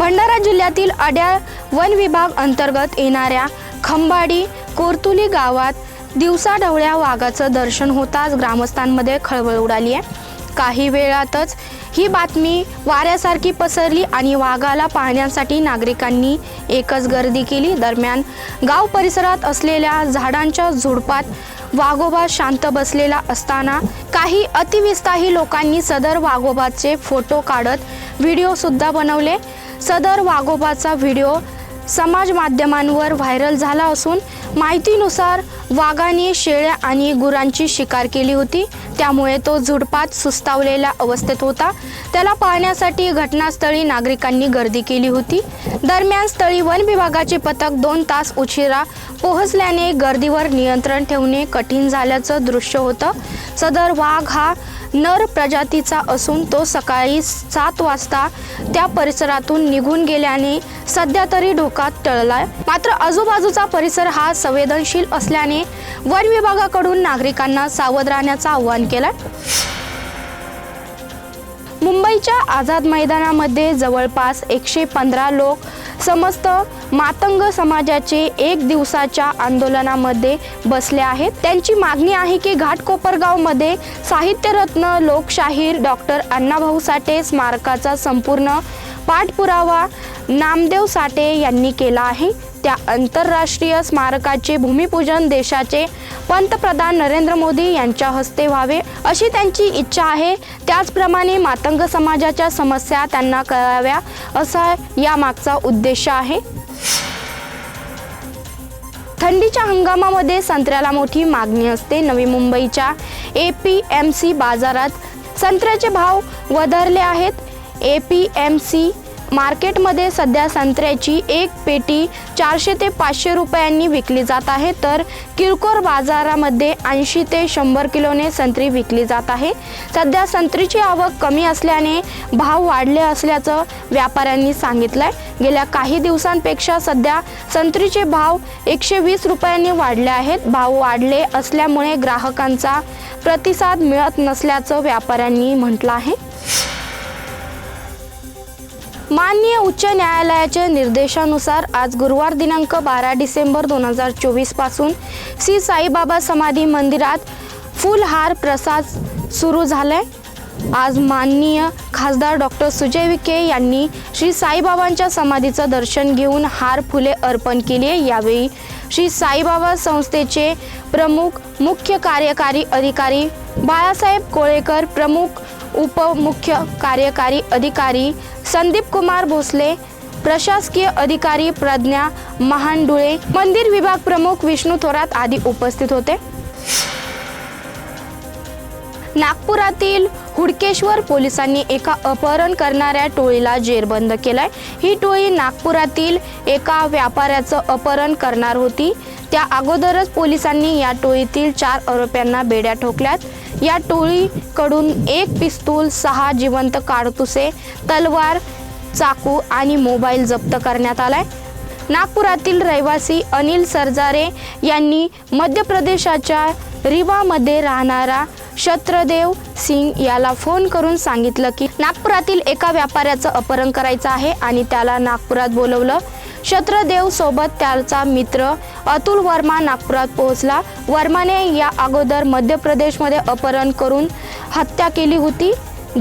भंडारा जिल्ह्यातील अड्याळ वन विभाग अंतर्गत येणाऱ्या खंबाडी कोरतुली गावात दिवसाढवळ्या वाघाचं दर्शन होताच ग्रामस्थांमध्ये खळबळ उडाली आहे. काही वेळातच ही बातमी वाऱ्यासारखी पसरली आणि वाघाला पाहण्यासाठी नागरिकांनी एकच गर्दी केली. दरम्यान गाव परिसरात असलेल्या झाडांच्या झुडपात वाघोबा शांत बसलेला असताना काही अतिविस्ताही लोकांनी सदर वाघोबाचे फोटो काढत व्हिडिओ सुद्धा बनवले. सदर वाघोबाचा व्हिडिओ समाज माध्यमांवर व्हायरल झाला असून माहितीनुसार वाघाने शेळ्या आणि गुरांची शिकार केली होती. त्यामुळे तो झुडपात सुस्तावलेल्या अवस्थेत होता. त्याला पाहण्यासाठी घटनास्थळी नागरिकांनी गर्दी केली होती. दरम्यान स्थळी वन विभागाचे पथक दोन तास उशिरा पोहोचल्याने गर्दीवर नियंत्रण ठेवणे कठीण झाल्याचं दृश्य होतं. सदर वाघ हा नर प्रजातीचा असून तो सकाळी सात वाजता त्या परिसरातून निघून गेल्याने सध्या तरी धोकात टळलाय. मात्र आजूबाजूचा परिसर हा संवेदनशील असल्याने वन विभागाकडून नागरिकांना सावध राहण्याचं आवाहन केलं मुंबईच्या आझाद मैदानामध्ये जवळपास एकशे पंधरा लोक समस्त मातंग समाजाचे एक दिवसाच्या आंदोलनामध्ये बसले आहेत. त्यांची मागणी आहे की घाटकोपरगावमध्ये साहित्यरत्न लोकशाहीर डॉक्टर अण्णाभाऊ साठे स्मारकाचा संपूर्ण पाठपुरावा नामदेव साठे यांनी केला आहे. त्या आंतरराष्ट्रीय स्मारकाचे भूमिपूजन देशाचे पंतप्रधान नरेंद्र मोदी यांच्या हस्ते व्हावे अशी त्यांची इच्छा आहे. त्याचप्रमाणे मातंग समाजाच्या समस्या त्यांना कळाव्या असा या मागचा उद्देश आहे. थंडीच्या हंगामामध्ये संत्र्याला मोठी मागणी असते. नवी मुंबईच्या ए पी एम सी बाजारात संत्र्याचे भाव वधारले आहेत. ए पी एम सी मार्केटमध्ये सध्या संत्र्याची एक पेटी चारशे ते पाचशे रुपयांनी विकली जात आहे. तर किरकोळ बाजारामध्ये ऐंशी ते शंभर किलोने संत्री विकली जात आहे. सध्या संत्रीची आवक कमी असल्याने भाव वाढले असल्याचं व्यापाऱ्यांनी सांगितलं आहे गेल्या काही दिवसांपेक्षा सध्या संत्रीचे भाव एकशे वीस रुपयांनी वाढले आहेत. भाव वाढले असल्यामुळे ग्राहकांचा प्रतिसाद मिळत नसल्याचं व्यापाऱ्यांनी म्हटलं आहे. माननीय उच्च न्यायालयाच्या निर्देशानुसार आज गुरुवार दिनांक बारा डिसेंबर दोन हजार चोवीसपासून श्री साईबाबा समाधी मंदिरात फुलहार प्रसाद सुरू झालाय. आज माननीय खासदार डॉक्टर सुजय विखे यांनी श्री साईबाबांच्या समाधीचं दर्शन घेऊन हार फुले अर्पण केली यावेळी श्री साईबाबा संस्थेचे प्रमुख मुख्य कार्यकारी अधिकारी बाळासाहेब कोळेकर प्रमुख उपमुख्य कार्यकारी अधिकारी संदीप कुमार भोसले प्रशासकीय अधिकारी प्रज्ञा महांडुळे मंदिर विभाग प्रमुख विष्णू थोरात आदी उपस्थित होते. नागपुरातील हुडकेश्वर पोलिसांनी एका अपहरण करणाऱ्या टोळीला जेरबंद केलाय. ही टोळी नागपुरातील एका व्यापाऱ्याचं अपहरण करणार होती. त्या अगोदरच पोलिसांनी या टोळीतील चार आरोप्यांना बेड्या ठोकल्यात. या टोळीकडून एक पिस्तूल सहा जिवंत काडतुसे तलवार चाकू आणि मोबाईल जप्त करण्यात आलाय. नागपुरातील रहिवासी अनिल सरजारे यांनी मध्य प्रदेशाच्या रिवामध्ये राहणारा शत्रदेव सिंग याला फोन करून सांगितलं की नागपुरातील एका व्यापाऱ्याचं अपहरण करायचं आहे आणि त्याला नागपुरात बोलवलं. शत्रदेव सोबत त्याचा मित्र अतुल वर्मा नागपुरात पोहोचला. वर्माने या अगोदर मध्य प्रदेशमध्ये अपहरण करून हत्या केली होती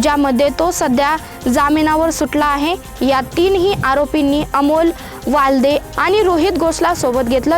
ज्यामध्ये तो सध्या जामिनावर सुटला आहे. या तीनही आरोपींनी अमोल वालदे आणि रोहित घोषला सोबत घेतलं.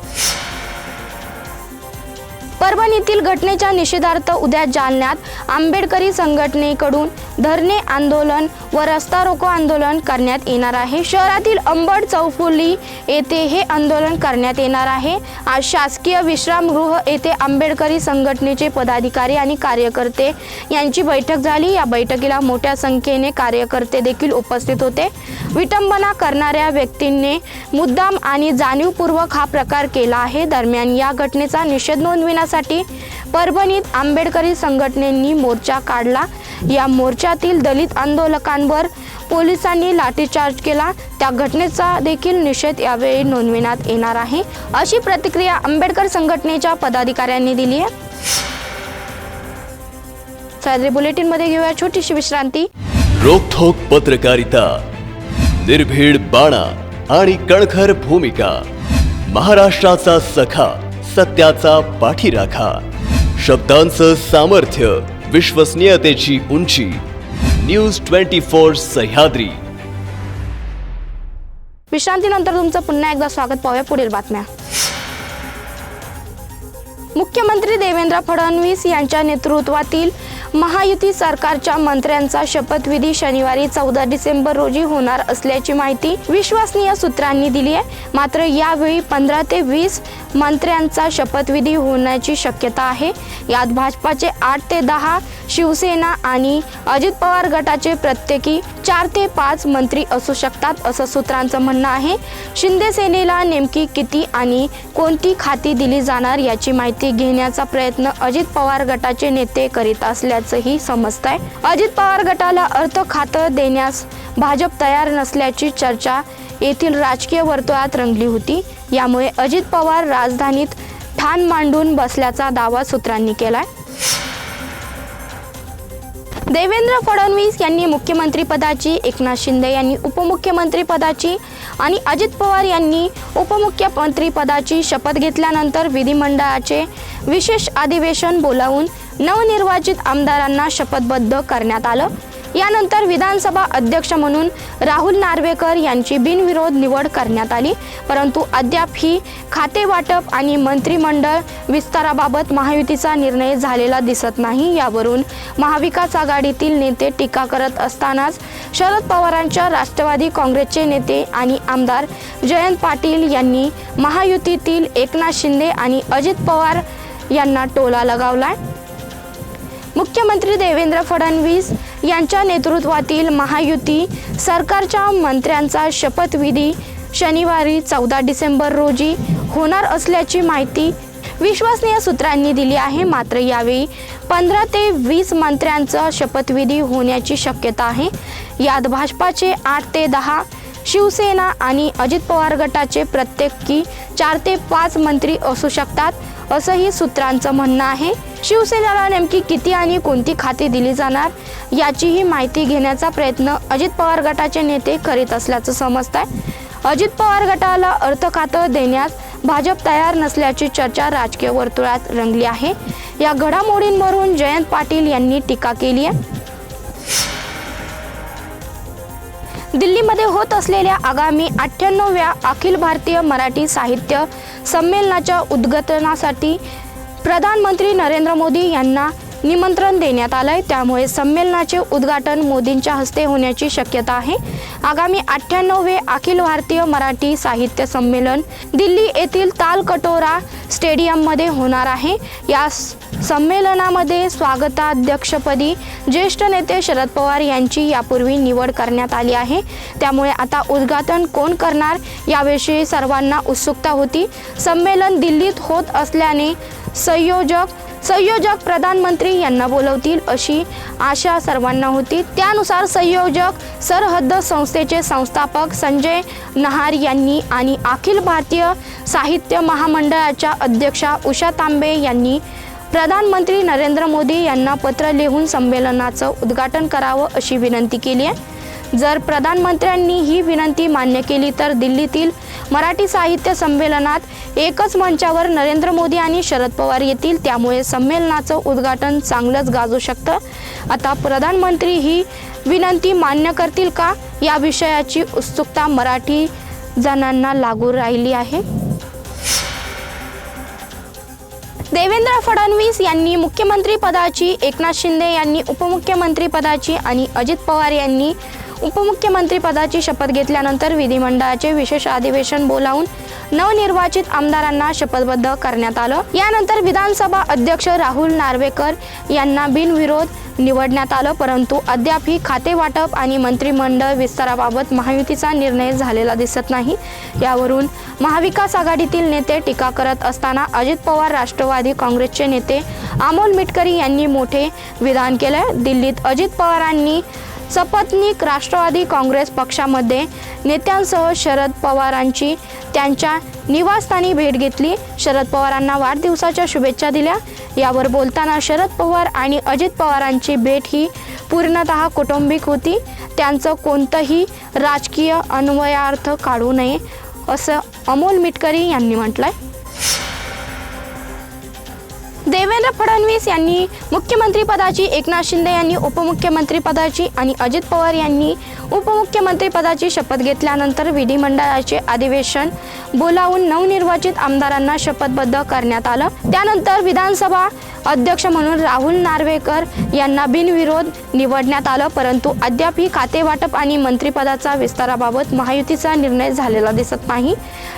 परभणीतील घटनेच्या निषेधार्थ उद्या जालन्यात आंबेडकरी संघटनेकडून धरणे आंदोलन व रस्ता रोको आंदोलन करण्यात येणार आहे. शहरातील अंबड चौफुली येथे हे आंदोलन करण्यात येणार आहे. आज शासकीय विश्रामगृह येथे आंबेडकरी संघटनेचे पदाधिकारी आणि कार्यकर्ते यांची बैठक झाली. या बैठकीला मोठ्या संख्येने कार्यकर्ते देखील उपस्थित होते. विटंबना करणाऱ्या व्यक्तींनी मुद्दाम आणि जाणीवपूर्वक हा प्रकार केला आहे. दरम्यान या घटनेचा निषेध नोंदविण्यासाठी परभणीत आंबेडकरी संघटनेनी मोर्चा काढला. या मोर्चातील दलित आंदोलकांवर पोलिसांनी लाठीचार्ज केला. त्या घटनेचा देखील निषेध यावेळी नोंदविण्यात येणार आहे. अशी प्रतिक्रिया आंबेडकर संघटनेच्या पदाधिकाऱ्यांनी दिली आहे. सह्याद्री बुलेटिनमध्ये घेऊया छोटीशी विश्रांती. रोखोक पत्रकारिता निर्भीड बाणा आणि कणखर भूमिका महाराष्ट्राचा सखा सत्याचा पाठीराखा शब्दांचं सामर्थ्य विश्वसनीयतेची उंची. News twenty four Sahyadri. विश्रांतीनंतर तुमचं पुन्हा एकदा स्वागत पाहूया पुढील बातम्या. मुख्यमंत्री देवेंद्र फडणवीस यांच्या नेतृत्वातील महायुती सरकारच्या मंत्र्यांचा शपथविधी शनिवारी चौदा डिसेंबर रोजी होणार असल्याची माहिती विश्वसनीय सूत्रांनी दिली आहे. मात्र यावेळी पंधरा ते वीस मंत्र्यांचा शपथविधी होण्याची शक्यता आहे. यात भाजपाचे आठ ते दहा शिवसेना आणि अजित पवार गटाचे प्रत्येकी चार ते पाच मंत्री असू शकतात असं सूत्रांचं म्हणणं आहे. शिंदे सेनेला नेमकी किती आणि कोणती खाती दिली जाणार याची माहिती घेण्याचा प्रयत्न अजित पवार गटाचे नेते करीत असल्याचंही समजत आहे अजित पवार गटाला अर्थ खातं देण्यास भाजप तयार नसल्याची चर्चा येथील राजकीय वर्तुळात रंगली होती. यामुळे अजित पवार राजधानीत ठाण मांडून बसल्याचा दावा सूत्रांनी केलाय. देवेंद्र फडणवीस यांनी मुख्यमंत्रीपदाची एकनाथ शिंदे यांनी उपमुख्यमंत्रीपदाची आणि अजित पवार यांनी उपमुख्यमंत्रीपदाची शपथ घेतल्यानंतर विधिमंडळाचे विशेष अधिवेशन बोलावून नवनिर्वाचित आमदारांना शपथबद्ध करण्यात आलं. यानंतर विधानसभा अध्यक्ष म्हणून राहुल नार्वेकर यांची बिनविरोध निवड करण्यात आली. परंतु अद्याप ही खाते वाटप आणि मंत्रिमंडळ विस्ताराबाबत महायुतीचा निर्णय झालेला दिसत नाही. यावरून महाविकास आघाडीतील नेते टीका करत असतानाच शरद पवारांच्या राष्ट्रवादी काँग्रेसचे नेते आणि आमदार जयंत पाटील यांनी महायुतीतील एकनाथ शिंदे आणि अजित पवार यांना टोला लगावलाय. मुख्यमंत्री देवेंद्र फडणवीस यांच्या नेतृत्वातील महायुती सरकारच्या मंत्र्यांचा शपथविधी शनिवारी चौदा डिसेंबर रोजी होणार असल्याची माहिती विश्वसनीय सूत्रांनी दिली आहे. मात्र यावेळी पंधरा ते वीस मंत्र्यांचा शपथविधी होण्याची शक्यता आहे. यात भाजपाचे आठ ते दहा शिवसेना आणि अजित पवार गटाचे प्रत्येकी चार ते पाच मंत्री असू शकतात असंही सूत्रांचं म्हणणं आहे. शिवसेनेला नेमकी किती आणि कोणती खाती दिली जाणार याचीही माहिती घेण्याचा प्रयत्न अजित पवार गटाचे नेते करीत असल्याचं समजत आहे अजित पवार गटाला अर्थ खातं देण्यास भाजप तयार नसल्याची चर्चा राजकीय वर्तुळात रंगली आहे. या घडामोडींवरून जयंत पाटील यांनी टीका केली आहे. दिल्लीमध्ये होत असलेल्या आगामी अठ्ठ्याण्णव्या अखिल भारतीय मराठी साहित्य संमेलनाच्या उद्घाटनासाठी प्रधानमंत्री नरेंद्र मोदी यांना निमंत्रण देण्यात आलंय. त्यामुळे संमेलनाचे उद्घाटन मोदींच्या हस्ते होण्याची शक्यता आहे. आगामी अठ्ठ्याण्णवे अखिल भारतीय मराठी साहित्य संमेलन दिल्ली येथील तालकटोरा स्टेडियममध्ये होणार आहे. या संमेलनामध्ये स्वागताध्यक्षपदी ज्येष्ठ नेते शरद पवार यांची यापूर्वी निवड करण्यात आली आहे. त्यामुळे आता उद्घाटन कोण करणार याविषयी सर्वांना उत्सुकता होती. संमेलन दिल्लीत होत असल्याने संयोजक संयोजक प्रधानमंत्री यांना बोलवतील अशी आशा सर्वांना होती. त्यानुसार संयोजक सरहद्द संस्थेचे संस्थापक संजय नहार यांनी आणि अखिल भारतीय साहित्य महामंडळाच्या अध्यक्षा उषा तांबे यांनी प्रधानमंत्री नरेंद्र मोदी यांना पत्र लिहून संमेलनाचं उद्घाटन करावं अशी विनंती केली आहे. जर प्रधानमंत्र्यांनी ही विनंती मान्य केली तर दिल्लीतील मराठी साहित्य संमेलनात एकच मंचावर नरेंद्र मोदी आणि शरद पवार येतील. त्यामुळे संमेलनाचं उद्घाटन चांगलंच गाजू शकतं. आता प्रधानमंत्री ही विनंती मान्य करतील का? या विषयाची उत्सुकता मराठी जणांना लागू राहिली आहे. देवेंद्र फडणवीस यांनी मुख्यमंत्री पदाची एकनाथ शिंदे यांनी उपमुख्यमंत्री पदाची आणि अजित पवार यांनी उपमुख्यमंत्री पदाची शपथ घेतल्यानंतर विधिमंडळाचे विशेष अधिवेशन बोलावून नवनिर्वाचित आमदारांना शपथबद्ध करण्यात आलं. यानंतर विधानसभा अध्यक्ष राहुल नार्वेकर यांना बिनविरोध निवडण्यात आलं परंतु अद्याप ही खाते वाटप आणि मंत्रिमंडळ विस्ताराबाबत महायुतीचा निर्णय झालेला दिसत नाही. यावरून महाविकास आघाडीतील नेते टीका करत असताना अजित पवार राष्ट्रवादी काँग्रेसचे नेते अमोल मिटकरी यांनी मोठे विधान केलं. दिल्लीत अजित पवारांनी सपत्नीक राष्ट्रवादी काँग्रेस पक्षामध्ये नेत्यांसह शरद पवारांची त्यांच्या निवासस्थानी भेट घेतली. शरद पवारांना वाढदिवसाच्या शुभेच्छा दिल्या. यावर बोलताना शरद पवार आणि अजित पवारांची भेट ही पूर्णतः कौटुंबिक होती. त्यांचं कोणतंही राजकीय अन्वयार्थ काढू नये असं अमोल मिटकरी यांनी म्हटलं आहे देवेंद्र फडणवीस यांनी मुख्यमंत्रीपदाची एकनाथ शिंदे यांनी उपमुख्यमंत्रीपदाची आणि अजित पवार यांनी उपमुख्यमंत्रीपदाची शपथ घेतल्यानंतर विधिमंडळाचे अधिवेशन बोलावून नवनिर्वाचित आमदारांना शपथबद्ध करण्यात आलं. त्यानंतर विधानसभा अध्यक्ष म्हणून राहुल नार्वेकर यांना बिनविरोध निवडण्यात आलं परंतु अद्याप ही खातेवाटप आणि मंत्रिपदाचा विस्ताराबाबत महायुतीचा निर्णय झालेला दिसत नाही.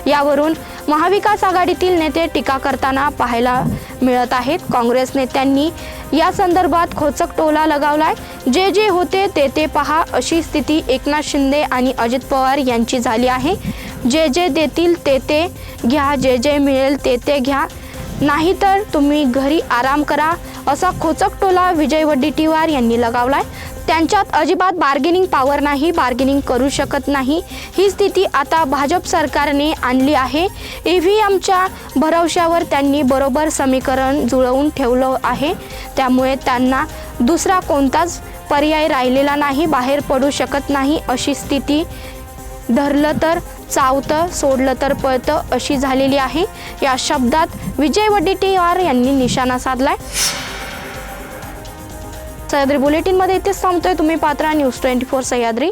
यावरून महाविकास आघाडीतील नेते टीका करताना पाहायला मिळत आहेत. काँग्रेस नेत्यांनी या संदर्भात खोचक टोला लगावलाय. जे जे होते ते ते पहा अशी स्थिती एकनाथ शिंदे आणि अजित पवार यांची झाली आहे. जे जे देतील ते ते घ्या जे जे मिळेल ते ते घ्या. नाहीतर तुम्ही घरी आराम करा असा खोचक टोला विजय वड्डेट्टीवार यांनी लगावलाय. त्यांच्यात अजिबात बार्गेनिंग पॉवर नाही बार्गेनिंग करू शकत नाही. ही स्थिती आता भाजप सरकारने आणली आहे. ई व्ही एमच्या भरवशावर त्यांनी बरोबर समीकरण जुळवून ठेवलं आहे. त्यामुळे त्यांना दुसरा कोणताच पर्याय राहिलेला नाही बाहेर पडू शकत नाही अशी स्थिती. धरलं तर चावतं सोडलं तर पळतं अशी झालेली आहे. या शब्दात विजय वडेट्टीवार यांनी निशाणा साधलाय. सह्याद्री बुलेटिनमध्ये इथेच थांबतोय. तुम्ही पात्रा न्यूज ट्वेंटी फोर सह्याद्री.